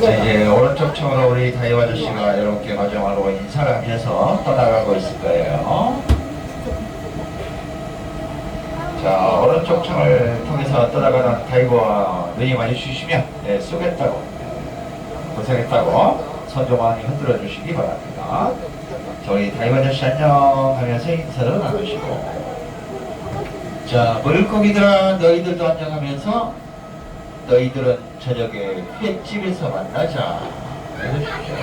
자, 이제 오른쪽 청으로 우리 다이오 아저씨가 이렇게 마지막으로 인사를 하면서 떠나가고 있을 거예요. 자, 오른쪽 창을 통해서 떠나가는 다이버와 눈이 마주치시면 네, 쏘겠다고 고생했다고 손 좀 많이 흔들어 주시기 바랍니다. 저희 다이버 아저씨 안녕 하면서 인사를 나누시고 자, 물고기들아 너희들도 안녕하면서 너희들은 저녁에 횟집에서 만나자. 해주십시오.